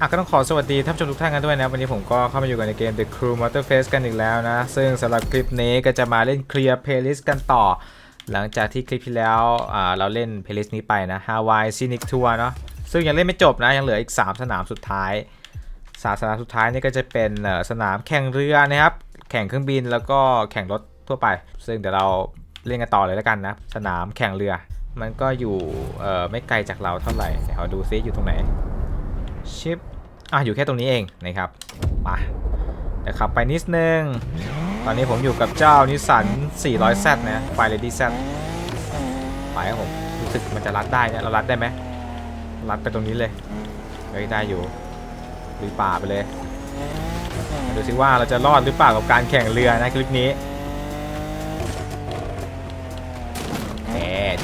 อะก็ต้องขอสวัสดีท่านผู้ชมทุกท่านกันด้วยนะ วันนี้ผมก็เข้ามาอยู่กันในเกม The Crew Motor Face กันอีกแล้วนะ ซึ่งสำหรับคลิปนี้ก็จะมาเล่นเคลียร์เพลย์ลิสต์กันต่อ หลังจากที่คลิปที่แล้วอ่าเราเล่นเพลย์ลิสต์นี้ไปนะ Hawaii Scenic Tour เนาะซึ่งยังเล่นไม่จบนะ ยังเหลืออีก 3 สนามสุดท้ายสาสนามสุดท้ายนี่ก็จะเป็นสนามแข่งเรือนะครับ แข่งเครื่องบินแล้วก็แข่งรถทั่วไป ซึ่งเดี๋ยวเราเล่นกันต่อเลยแล้วกันนะ สนามแข่งเรือ มันก็อยู่เอ่อไม่ไกลจากเราเท่าไหร่เดี๋ยวดูซิอยู่ตรงไหน ชิปอะอยู่แค่ตรงนี้เองนะครับมาเดี๋ยวขับไปนิดนึง ตอนนี้ผมอยู่กับเจ้านิสสัน 400Z นะไฟเลดี้ Z ไปครับผมรู้สึกมันจะรัดได้เนี่ยเรารัดได้ไหมรัดไปตรงนี้เลยเฮ้ยได้อยู่ลุยป่าไปเลยมาดูสิว่าเราจะรอดหรือเปล่ากับการแข่งเรือนะคลิปนี้แหม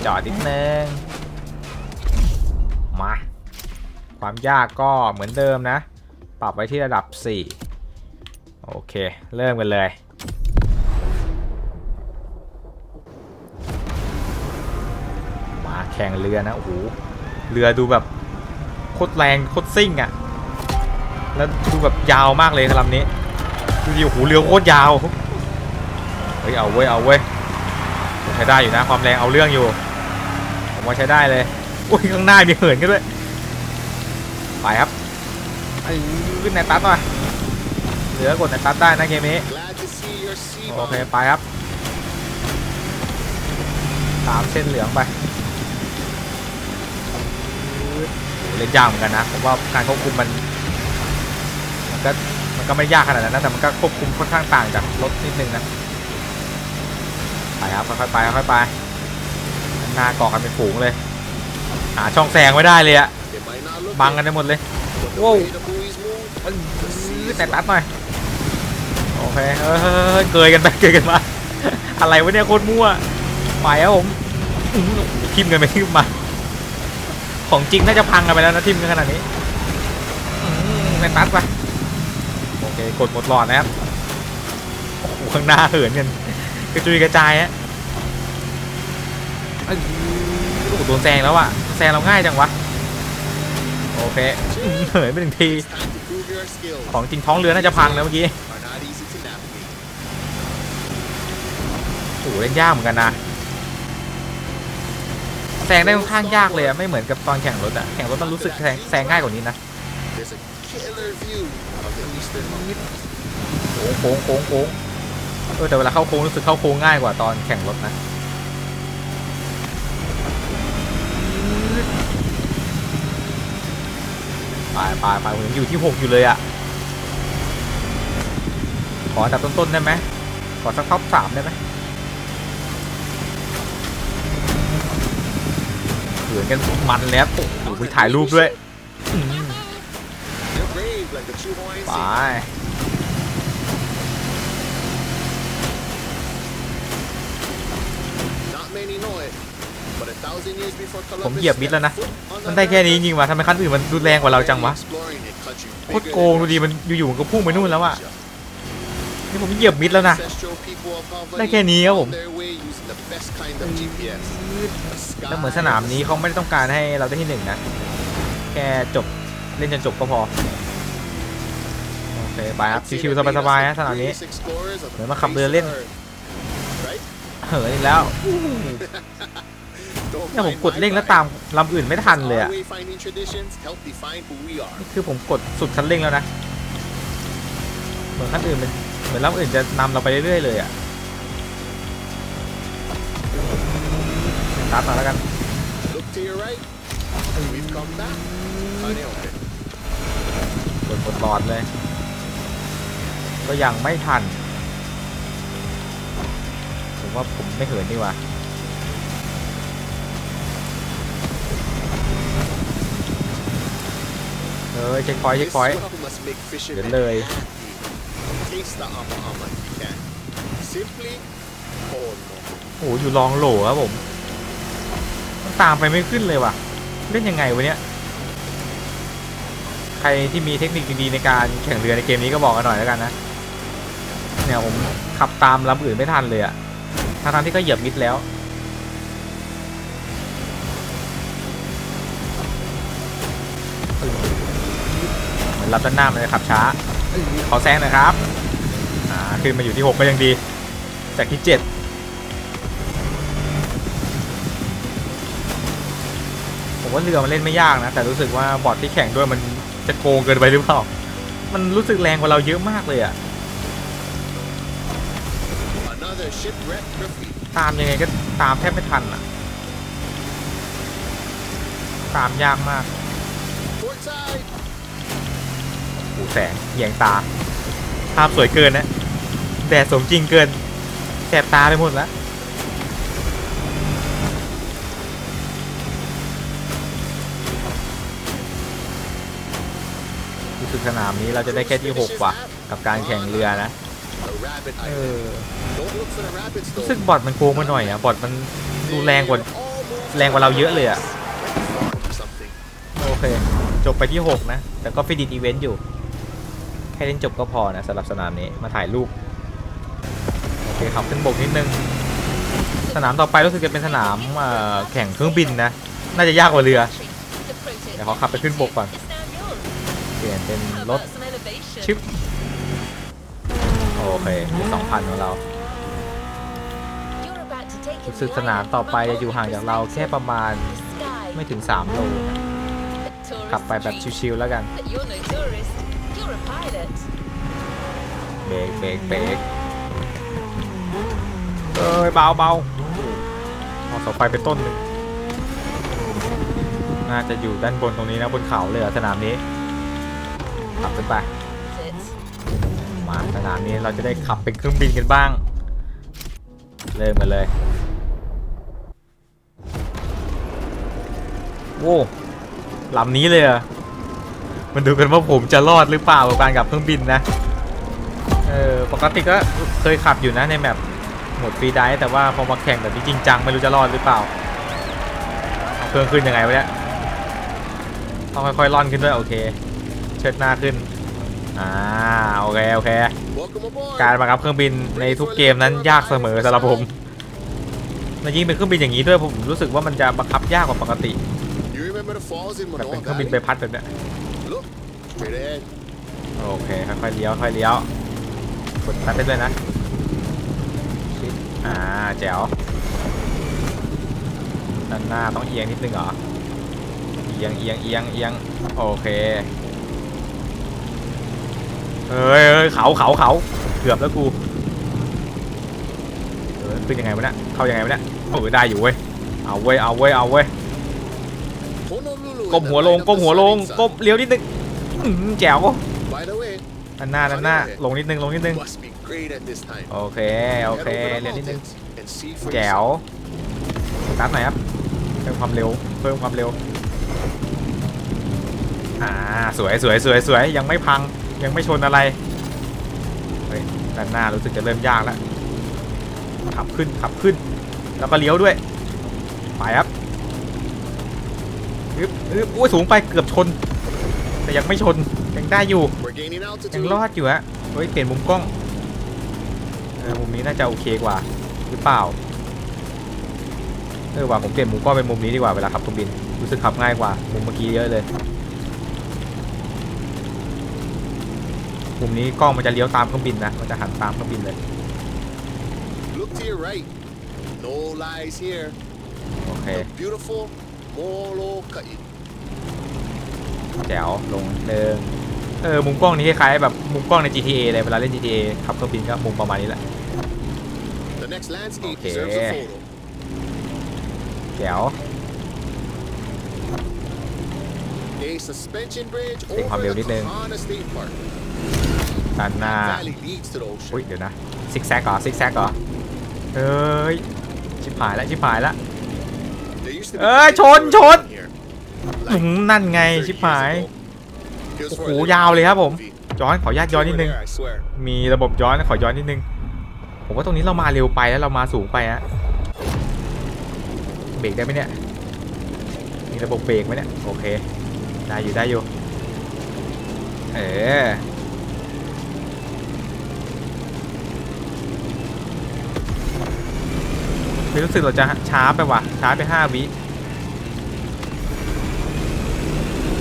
จอดนิดนึง ความยากก็เหมือนเดิมนะ ปรับไว้ที่ระดับ 4 โอเค เริ่มกันเลยมาแข่งเรือนะ โอ้โห เรือดูแบบโคตรแรงโคตรซิ่งอะ่ะ แล้วดูแบบยาวมากเลยลำนี้ ดูดิโอ้โหเรือโคตรยาว เฮ้ยเอาเว้ยเอาเว้ยใช้ได้อยู่นะความแรงเอาเรื่องอยู่ ผมว่าใช้ได้เลย อุ้ยข้างหน้ามีเหินกันด้วย ไปครับไอ้ขึ้นในตัดหน่อยเหลือกดในตัดได้นะเกมนี้ Glad to see your sea โอเคไปครับตามเส้นเหลืองไปโอ้โหเล่นยากเหมือนกันนะผมว่าการควบคุมมันมันก็มันก็ไม่ยากขนาดนั้นนะแต่มันก็ควบคุมค่อนข้างต่างจากรถนิดนึงนะไปครับค่อยๆไปค่อยๆไปข้างหน้าเกาะกันเป็นฝูงเลยหาช่องแซงไม่ได้เลยอะ บัง it, กันได้หมดเลย but the Whoa. way the buoys move, แต่ตัดหน่อยโอเคเฮ้ยเกยกันไปเกยกันมาอะไรวะเนี่ยโคตรมั่วไปครับผมอื้อทิมกันไปทิมมาของจริงน่าจะพังกันไปแล้วนะทิมกันขนาดนี้อื้อในตัดไปโอเคกดหมดหลอดนะครับโอ้โหข้างหน้าเหินกันกระจุยกระจายฮะเอ้ยโอ้โหโดนแซงแล้วอะแซงเราง่ายจังวะ โอเคอื้อเหินไปหนึ่งที ของจริงท้องเรือน่าจะพังแล้วเมื่อกี้โอ้โหเล่นยากเหมือนกันนะแซงได้ค่อนข้างยากเลยอะไม่เหมือนกับตอนแข่งรถอะแข่งรถมันรู้สึกแซงแซงง่ายกว่านี้นะ There's a killer view of the eastern mountains. โค้งโค้งโค้งเออแต่เวลาเข้าโค้งรู้สึกเข้าโค้งง่ายกว่าตอนแข่งรถนะ ไปไปไปผมยังอยู่ที่หกอยู่เลยอะขออันดับต้นๆได้ไหมขอสักท็อปสามได้ไหมเขือนกันมันแล้วโอ้โหมีถ่ายรูปด้วยอืม ผมเหยียบมิดแล้วนะ มันได้แค่นี้จริงวะทำไมคันอื่นมันรุนแรงกว่าเราจังวะ โคตรโกงดูดิมันอยู่ๆมันก็พุ่งไปนู่นแล้วอะนี่ผมเหยียบมิดแล้วนะ ได้แค่นี้ครับผมแล้วเหมือนสนามนี้เขาไม่ได้ต้องการให้เราได้ที่หนึ่งนะ แค่จบเล่นจนจบก็พอ โอเคไปครับชิวๆสบายๆนะสนามนี้ เหมือนมาขับเรือเล่น เหินอีกแล้ว เนี่ยผมกดเร่งแล้วตามลำอื่นไม่ทันเลย Our อะนี่คือผมกดสุดคันเร่งแล้วนะ เหมือนคันอื่นเป็นเหมือนลำอื่นจะนำเราไปเรื่อยๆเลยอะตัดมาแล้วกันกดกดหลอดเลย ก็ยังไม่ทัน ผมว่าผมไม่เหินดีกว่า เออเช็คพอยต์เช็ค This พอยต์ swell must make fishermen เดี๋ยวเลย happy. Taste the ama ama if you can. Simply, oh no. โอ้โหอยู่ลองโหลครับผมมันตามไปไม่ขึ้นเลยว่ะ เล่นยังไงวะเนี่ย ใครที่มีเทคนิคดีๆในการแข่งเรือในเกมนี้ก็บอกกันหน่อยแล้วกันนะ เนี่ยผมขับตามลำอื่นไม่ทันเลยอะทั้งๆที่ก็เหยียบมิดแล้วเมือ นรับด้านหน้ามันเลยขับช้าเอ้ยขอแซงหนะครับอ่าขึ้นมาอยู่ที่ 6 ก็ยังดี จากที่ 7ผมว่าเรือมันเล่นไม่ยากนะ แต่รู้สึกว่าบอร์ดที่แข่งด้วยมันจะโกงเกินไปหรือเปล่า มันรู้สึกแรงกว่าเราเยอะมากเลยอะ Another shipwreck graffiti. ตามยังไงก็ตามแทบไม่ทันอะตามยากมาก แสงแยงตา ภาพสวยเกินนะแดดสมจริงเกินแสบตาไปหมดแล้วรู้สึกสนามนี้เราจะได้แค่ที่6ว่ะ กับการแข่งเรือนะเออรู้สึกบอดมันโกงมาหน่อยอะบอดมันดูแรงกว่าแรงกว่าเราเยอะเลยอะโอเค จบไปที่ 6 นะ แต่ก็ฟิดิตอีเวนต์อยู่ แค่เล่นจบก็พอนะสำหรับสนามนี้มาถ่ายรูปโอเคขับขึ้นบกนิดนึง สนามต่อไปรู้สึกจะเป็นสนามแข่งเครื่องบินนะ น่าจะยากกว่าเรือ เดี๋ยวขอขับไปขึ้นบกก่อนเปลี่ยนเป็นรถชิปโอเคมี2,000ของเรารู้สึกสนามต่อไปจะอยู่ห่างจากเราแค่ประมาณไม่ถึง3โลขับไปแบบชิวๆแล้วกัน รกเบรกเบรกเอ้ยเบาเบาเอาเสาไฟไปต้นหนึ่งน่าจะอยู่ด้านบนตรงนี้นะบนเขาเลยเหรอสนามนี้ขับขึ้นไปมาสนามนี้เราจะได้ขับเป็นเครื่องบินกันบ้าง เริ่มกันเลยโว้ลำนี้เลยเหรอะมันดูกันว่าผมจะรอดหรือเปล่ากับการขับเครื่องบินนะ ปกติก็เคยขับอยู่นะในแมปหมดฟรีไดฟ์แต่ว่าพอมาแข่งแบบนี้จริงจังไม่รู้จะรอดหรือเปล่าเอาเครื่องขึ้นยังไงวะเนี่ยต้องค่อยๆล่อนขึ้นด้วยโอเค เชิดหน้าขึ้นอ่าโอเคโอเค การบังคับเครื่องบินในทุกเกมนั้นยากเสมอสำหรับผมและยิ่งเป็นเครื่องบินอย่างนี้ด้วยผมรู้สึกว่ามันจะบังคับยากกว่าปกติแบบเป็นเครื่องบิน Valley? ใบพัดแบบเนี้ยโอเคค่อยๆเลี้ยวค่อยๆเลี้ยว กดตัดได้เลยนะ อ่าแจ๋วด้านหน้าต้องเอียงนิดนึงเหรอ เอียงเอียงเอียงเอียงโอเค เฮ้ยเฮ้ยเขาเขาเขาเกือบแล้วกูเออขึ้นยังไงวะเนี่ยเข้ายังไงวะเนี่ยโอ้ยได้อยู่เว้ย เอาเว้ย เอาเว้ย เอาเว้ย ก้มหัวลง ก้มหัวลง ก้มเลี้ยวนิดนึงแจ๋ว ด้านหน้าด้านหน้าลงนิดนึงลงนิดนึง must be great at this time. โอเค โอ Head เค over the เรียนนิดนึง mountains and see for แจ๋ว yourself. สตาร์ทหน่อยครับ เพิ่มความเร็ว เพิ่มความเร็ว อ่า สวยสวยสวยสวยยังไม่พัง ยังไม่ชนอะไร เฮ้ย ด้านหน้ารู้สึกจะเริ่มยากแล้ว ขับขึ้น ขับขึ้น แล้วก็เลี้ยวด้วย ไปครับอึ๊บอึ๊บโอ้ยสูงไป เกือบชน แต่ยังไม่ชน ยังได้อยู่ We're gaining ยัง altitude. รอดอยู่ฮะเฮ้ยเปลี่ยนมุมกล้องเออมุมนี้น่าจะโอเคกว่า หรือเปล่า เออว่าผมเปลี่ยนมุมกล้องเป็นมุมนี้ดีกว่าเวลาขับเครื่องบิน รู้สึกขับง่ายกว่า มุมเมื่อกี้เยอะเลย มุมนี้กล้องมันจะเลี้ยวตามเครื่องบินนะ มันจะหันตามเครื่องบินเลย Look to your right. No lies here. โอเค The beautiful Molokai. แจ๋วลงเดิง เออมุมกล้องนี้คล้ายๆแบบมุมกล้องใน GTA เลยเวลาเล่น GTA ขับเครื่องบินก็มุมประมาณนี้แหละ The next landscape Okay. deserves a photo. แจ๋ว A suspension bridge เร่งความเร็ว over นิ the ดนึง Kahana State Park. ด้านหน้า Valley leads to the อุ้ย ocean. เดี๋ยวนะซิกแซกเหรอซิกแซกเหรอเฮ้ยชิบหายแล้วชิบหายแล้ว There used to be เอ้ย bridge ชน roads ชน down here. อื้อหือนั่นไง30ชิบ years หาย ago. โอ้โหยาวเลยครับผมย้อนขอญาตย้อนนิดนึง มีระบบย้อนขอย้อนนิดนึง ผมว่าตรงนี้เรามาเร็วไปแล้วเรามาสูงไปฮะเบรกได้ไหมเนี่ย มีระบบเบรกไหมเนี่ย โอเค ได้อยู่ได้อยู่ เออไม่รู้สึกเราจะช้าไปว่ะช้าไปห้าวิ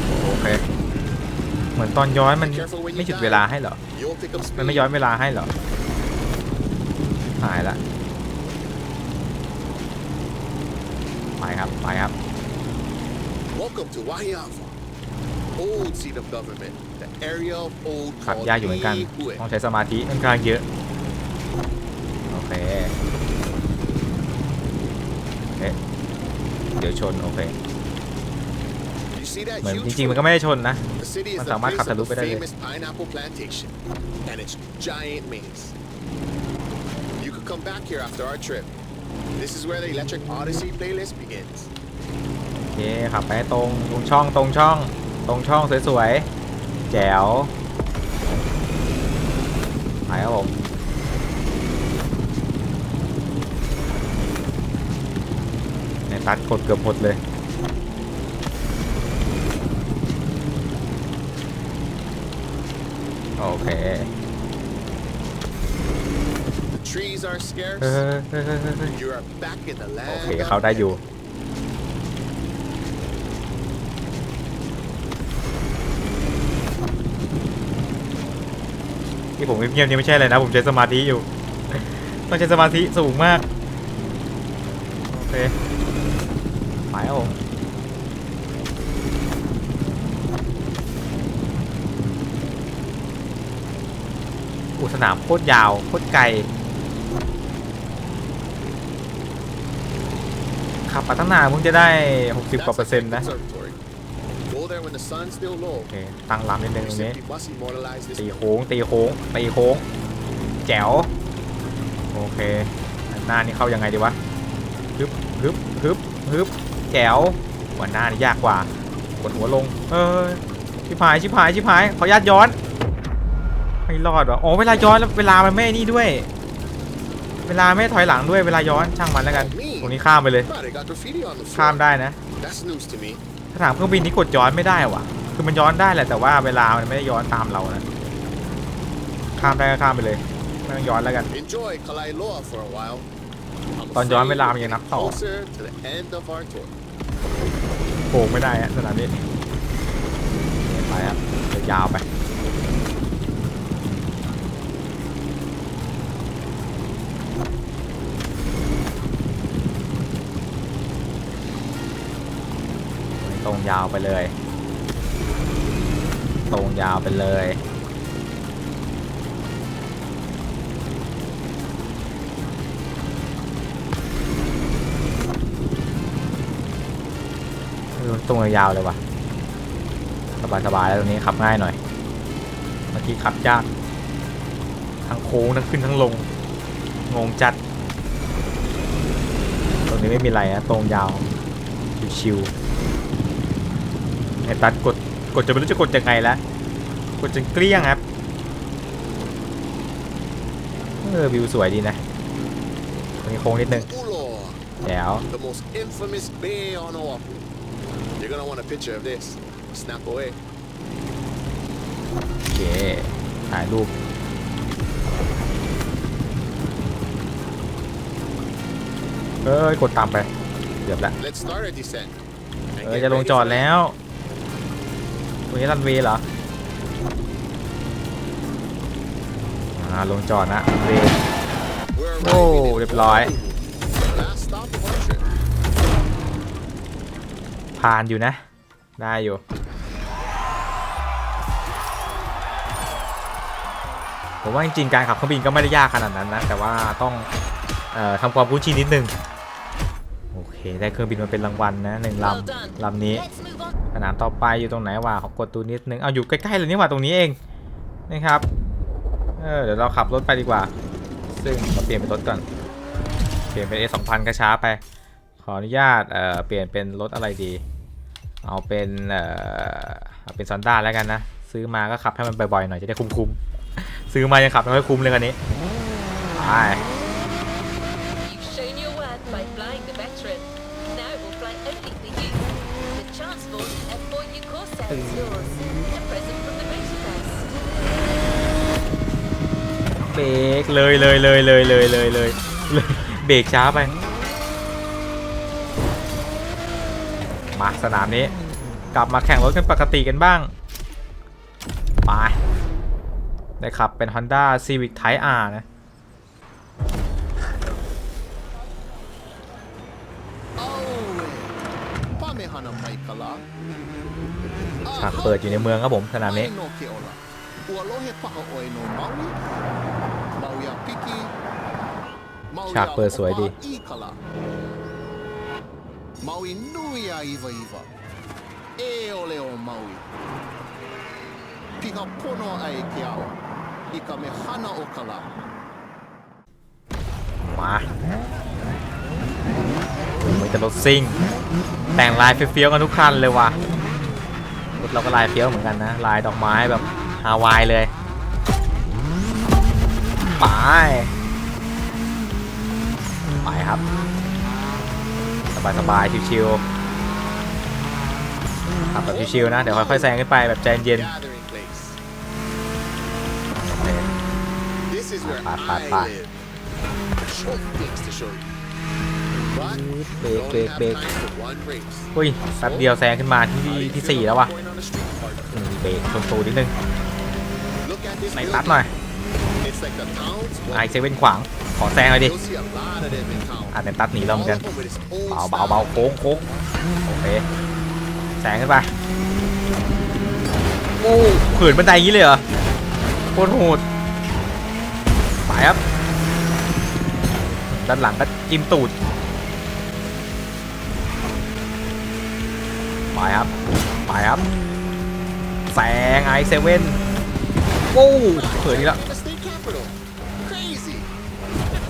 โอ เคเหมือนตอนย้อนมันไม่หยุดเวลาให้เหรอ You'll pick up มัน speed. ไม่ย้อนเวลาให้เหรอ หายละไปครับไปครับ Welcome to Waiava, old seat of government, the area of old ขับ called ยากอยู่เหมือนกัน Lihue. ต้องใช้สมาธิค่อนข้างเยอะ โอเคเอ๊ะเดี๋ยวชน โอเค You see that เหมือน huge จริงๆมันก็ไม่ได้ชนนะ The city is มัน the สามารถ place ขับ of ทะลุ the ไปได้เลย famous pineapple plantation and its giant maze. You could come back here after our trip. This is where the Electric Odyssey playlist begins. โอเคขับไปให้ตรงตรงช่องตรงช่อง ตรงช่องสวยๆ แจ๋วไปครับผมในตัดกดเกือบหมดเลย โอ เค The trees are scarce. เออเออเออเออ You are back in the โอ land. เค of เขาได้อยู่ ที่ผมเงียบๆนี่ไม่ใช่เลยนะ ผมใช้สมาธิอยู่ ต้องใช้สมาธิสูงมาก โอเคไปครับผม สนามโคตรยาวโคตรไกลขับมาตั้งนานเพิ่งจะได้ 60กว่าเปอร์เซ็นต์นะโอเคตั้งลำนิดนึงตรงนี้ตีโค้งตีโค้งตีโค้งแจ๋วโอเคหน้านี่เข้ายังไงดีวะฮึบฮึบฮึบฮึบแจ๋วหัวหน้านี่ยากกว่า กดหัวลง เออชิบหายชิบหายชิบหายขออนุญาตย้อน ไม่รอดวะอ๋อเวลาย้อนแล้วเวลามันไม่นี่ด้วย เวลาไม่ถอยหลังด้วยเวลาย้อนช่างมันแล้วกัน ตรงนี้ข้ามไปเลย God, they got graffiti on the ข้าม floor. ได้นะ That's news to me. สนามเครื่องบินนี้กดย้อนไม่ได้ว่ะ คือมันย้อนได้แหละแต่ว่าเวลามันไม่ได้ย้อนตามเรานะข้ามได้ก็ข้ามไปเลยไม่ต้องย้อนแล้วกัน Enjoy Kalailoa for a while. I'm ตอนย้อน afraid เวลามันยังนับต่อ Closer to the end of our tour. โกงไม่ได้ฮะสนามนี้ไปครับเดี๋ยวยาวไป ตรงยาว ไปเลย ตรงยาวไปเลย ตรงยาวเลยว่ะ สบายๆแล้วตรงนี้ขับง่ายหน่อยเมื่อกี้ขับยากทั้งโค้งทั้งขึ้นทั้งลง งงจัด ตรงนี้ไม่มีอะไรนะตรงยาว ชิวๆ ตัดกดกดจะไม่รู้จะกดยังไงแล้วกดจนเกลี้ยงครับเออวิวสวยดีนะตรงนี้โค้งนิดนึง Ulo, แจ๋ว the most infamous bay on Oahu. You're gonna want a picture of this. Snap away. โอเคถ่ายรูปเอ้ยกดตามไปเกือบละ Let's start our descent. And เออ get จะลง ready จอด for แล้วต รงนี้รันเวย์เหรออ่าลงจอดนะรันเวย์ We're Oh, arriving in เรียบร้อย Oahu, the last stop of our trip. ผ่านอยู่นะ ได้อยู่ผมว่าจริงๆการขับเครื่องบินก็ไม่ได้ยากขนาดนั้นนะ แต่ว่าต้องเอ่อทำความคุ้นชินนิดนึง โอเค ได้เครื่องบินมาเป็นรางวัลนะหนึ่งล Well done. ำลำนี้ Let's move on. สนามต่อไปอยู่ตรงไหนวะขอกดดูนิดนึงเอาอยู่ใกล้ๆเลยนี่ว่าตรงนี้เองนะครับเออเดี๋ยวเราขับรถไปดีกว่า ซึ่งเราเปลี่ยนเป็นรถก่อน เปลี่ยนเป็น A 2 0 0 0ก็ช้าไป ขออนุญาตเอ่อเปลี่ยนเป็นรถอะไรดี เอาเป็นเอ่อเอาเป็นซอนด้าแล้วกันนะ ซื้อมาก็ขับให้มันบ่อยๆหน่อยจะได้คุ้มๆ ซื้อมายังขับไม่ค่อยคุ้มเลยคันนี้ไป เบรกเลยเลยเลยเลยเลยเลยเลยเบรกช้าไป มาสนามนี้ กลับมาแข่งรถกันปกติกันบ้างไปได้ขับเป็น Honda Civic Type R นะฉากเปิดอยู่ในเมืองครับผมสนามนี้ Ai no ke ola. Ua lohe paha oe no Maui. Maui a Piki. Maui ฉากเปิดสวยดี a Ikala. Maui nui a Iwa Iwa. E ole o Maui. Piha pono ai ke ao. I ka mehana o kala. มาโอ้โหแต่รถซิ่ง แต่งลายเฟี้ยวๆกันทุกคันเลยว่ะรถเราก็ลายเฟี้ยวเหมือนกันนะ ลายดอกไม้แบบ ฮาวายเลยไปไปครับ สบายสบายชิวๆขับแบบชิวๆนะ เดี๋ยวค่อยๆแซงขึ้นไปแบบใจเย็นปาดปาดปาดเบรกเบรกเบรกอุ้ยแป๊บเดียวแซงขึ้นมาที่ที่สี่แล้ววะเบรกชนตูนิดนึง Look at this ไหนตัดหน่อยไอเซเว่นขวาง ขอแซงหน่อยดิอะแต่ตัดหนีเราเหมือนกันเบาเบาเบาโค้งโค้งโอเคแซงขึ้นไปโอ้ขืนบันไดอย่างนี้เลยเหรอโคตรโหดไปครับด้านหลังก็จิ้มตูดไปครับไปครับแซงไอเซเว่น โอ้เขินอีกแล้ว In the state capital. Crazy.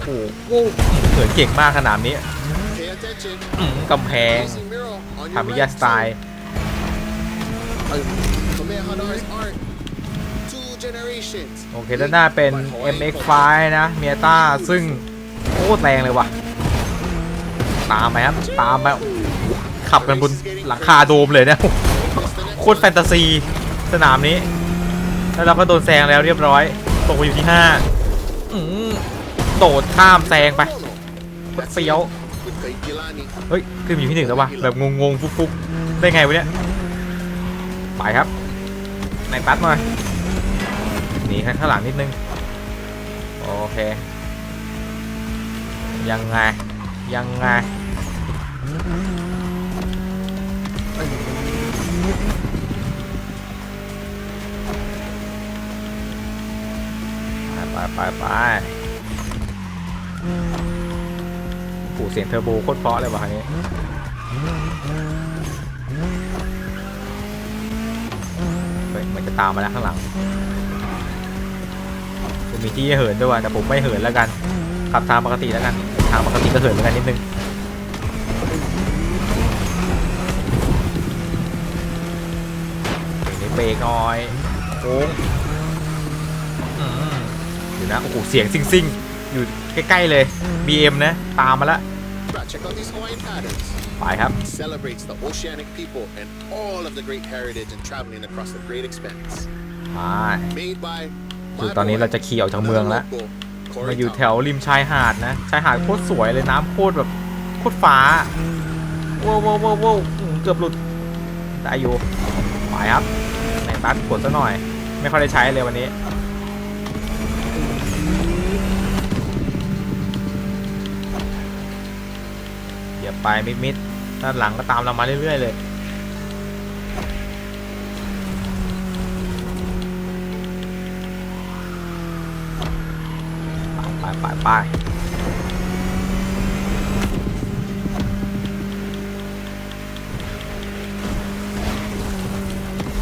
โอ้โหเขินเก่งมากขนาดนี้กำแพงทามิยาสไตล์โอเค ด้านหน้าเป็น MX5 นะเมียต้าซึ่งโคตรแรงเลยว่ะ ตามไปครับ ตามไปขับกันบนหลังคาโดมเลยเนะโคตรแฟนตาซี สนามนี้ แล้วเราก็โดนแซงแล้วเรียบร้อยตกไปอยู่ที่5อืมโดดข้ามแซงไปเฟี้ยวเฮ้ยขึ้นอยู่ที่หนึ่งแล้ววะแบบงงๆฟุกๆได้ไงวะเนี่ยไปครับในปัดหน่อยหนีข้างหลังนิดนึงโอเคยังไงยังไง ไปไปไปไปโอ้เสียงเทอร์โบโคตรเพาะเลยว่ะคันนี้เฮ้ยมันจะตามมาแล้วข้างหลังผมมีที่เหินด้วยว่ะแต่ผมไม่เหินแล้วกัน ขับทางปกติแล้วกัน ทางปกติก็เหินเหมือนกันนิดนึงเดี๋ยวเบรกหน่อยโค้ง เดี๋ยวนะ โอ้โห เสียงซิ่งๆอยู่ใกล้ ๆ เลย BM นะ ตามมาแล้ว Bruh, check out these Hawaiian patterns. ไปครับ Celebrates the oceanic people and all of the great heritage and traveling across the great expanse. ไป Made by คือ my ตอนนี้ boy, เราจะขี่ออกจากเมืองแล้ว another local, มาอยู่ Corey แถวริมชายหาดนะ ชายหาดโคตรสวยเลยน้ำโคตรแบบโคตรฟ้าว้าวว้าวว้าวว้าวอื้อเกือบหลุด ได้อยู่ไปครับในบัสกดซะหน่อย ไม่ค่อยได้ใช้เลยวันนี้ ดไปมิดมิดด้านหลังก็ตามเรามาเรื่อยๆเลยไปไปไป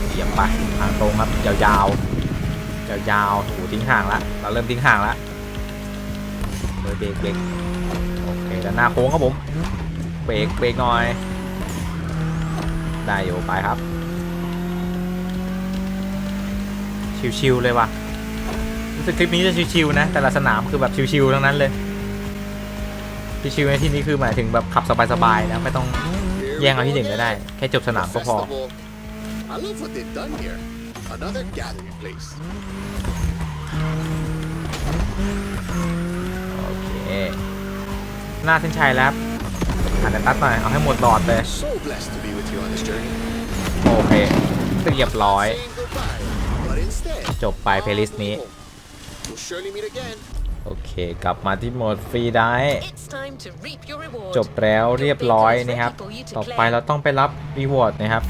เหยียบไปทางตรงครับยาวๆยาวๆโอ้โหทิ้งห่างละเราเริ่มทิ้งห่างละเบรกเบรกเบรกโอเคด้านหน้าโค้งครับผม เบรกเบรกหน่อย ได้อยู่ไปครับ ชิวๆเลยว่ะรู้สึกคลิปนี้จะชิวๆนะ แต่ละสนามคือแบบชิวๆทั้งนั้นเลยชิวๆในที่นี้คือหมายถึงแบบขับสบายๆนะไม่ต้อง Here we แย่งเอาที่ห go นึ่งก็ได้ again. แค่จบสนามก็พอ Festival. I love what they've done here. Another gathering place. โอเค หน้าเส้นชัยแล้ว ครับอ่านตัดหน่อย เอาให้หมดหลอดเลย So blessed to be with you on this journey. โอเคเรียบร้อย Saying goodbye. But instead, จบไปเพลย์ลิสต์นี้ we'll surely meet again. โอเค กลับมาที่โหมดฟรีได้ It's time to reap your reward. จบแล้วเรียบร้อยนะครับ ต่อไปเราต้องไปรับรีวอร์ดนะครับ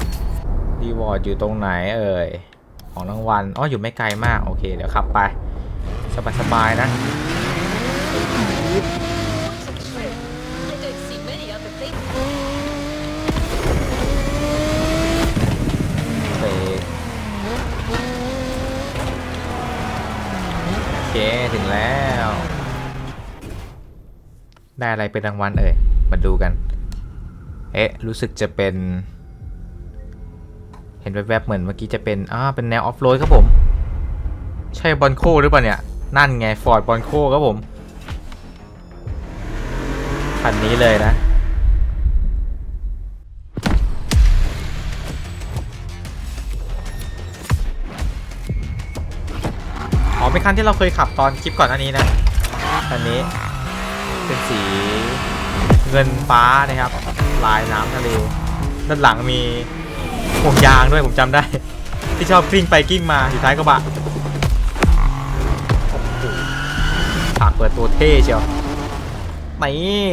รีวอร์ดอยู่ตรงไหนเอ่ย ของรางวัลอ๋ออยู่ไม่ไกลมาก โอเค เดี๋ยวขับไป สบายๆนะ What a trip. I don't see many other people. เบรกโอ เค ถึงแล้ว ได้อะไรเป็นรางวัลเอ่ย มาดูกัน เอ๊ะ รู้สึกจะเป็น เห็นแวบๆเหมือนเมื่อกี้จะเป็นอ่าเป็นแนวออฟโรดครับผม ใช่บอลโคหรือเปล่าเนี่ย นั่นไงฟอร์ดบอลโคครับผม คันนี้เลยนะ อ๋อเป็นคันที่เราเคยขับตอนคลิปก่อนอันนี้นะคันนี้เป็นสีเงินฟ้านะครับ ลายน้ำทะเลด้านหลังมีห่วงยางด้วยผมจำได้ ที่ชอบกลิ้งไปกลิ้งมาอยู่ท้ายกระบะฉากเปิดตัวเท่เชียวนี่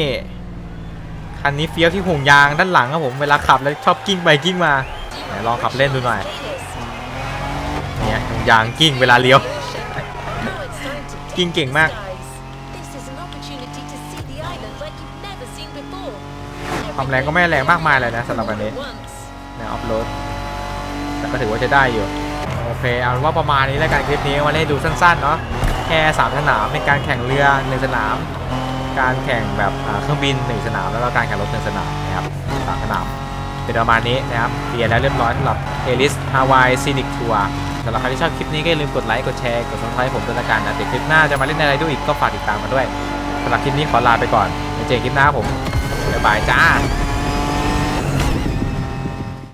คันนี้เฟี้ยวที่ห่วงยางด้านหลังครับผมเวลาขับแล้วชอบกิ้งไปกิ้งมาลองขับเล่นดูหน่อยเนี่ยห่วงยางกิ้งเวลาเลี้ยว กิ้งเก่งมาก guys. This is an opportunity to see the island like you've never seen before. ความแรงก็ไม่แรงมากมายเลยนะสำหรับอันนี้ Once. แนวอัพโหลดแต่ก็ถือว่าจะได้อยู่ โอเค เอาเป็นว่าประมาณนี้แล้วกันคลิปนี้มาเล่นดูสั้นๆเนาะแค่3สนามเป็นการแข่งเรือ1สนาม การแข่งแบบอ่าเครื่องบิน1สนามแล้วก็การแข่งรถ1สนามนะครับสามสนามเป็นประมาณนี้นะครับเคลียร์แล้วเรียบร้อยสำหรับเอลิสฮาวายซีนิกทัวร์ สำหรับใครที่ชอบคลิปนี้ก็อย่าลืมกดไลค์ กดแชร์ กดซับสไครต์ผมด้วยละกันนะเดี๋ยวคลิปหน้าจะมาเล่นอะไรด้วยอีกก็ฝากติดตามมาด้วยสำหรับคลิปนี้ขอลาไปก่อนไว้เจอกันคลิปหน้าผมบ๊ายบายจ้า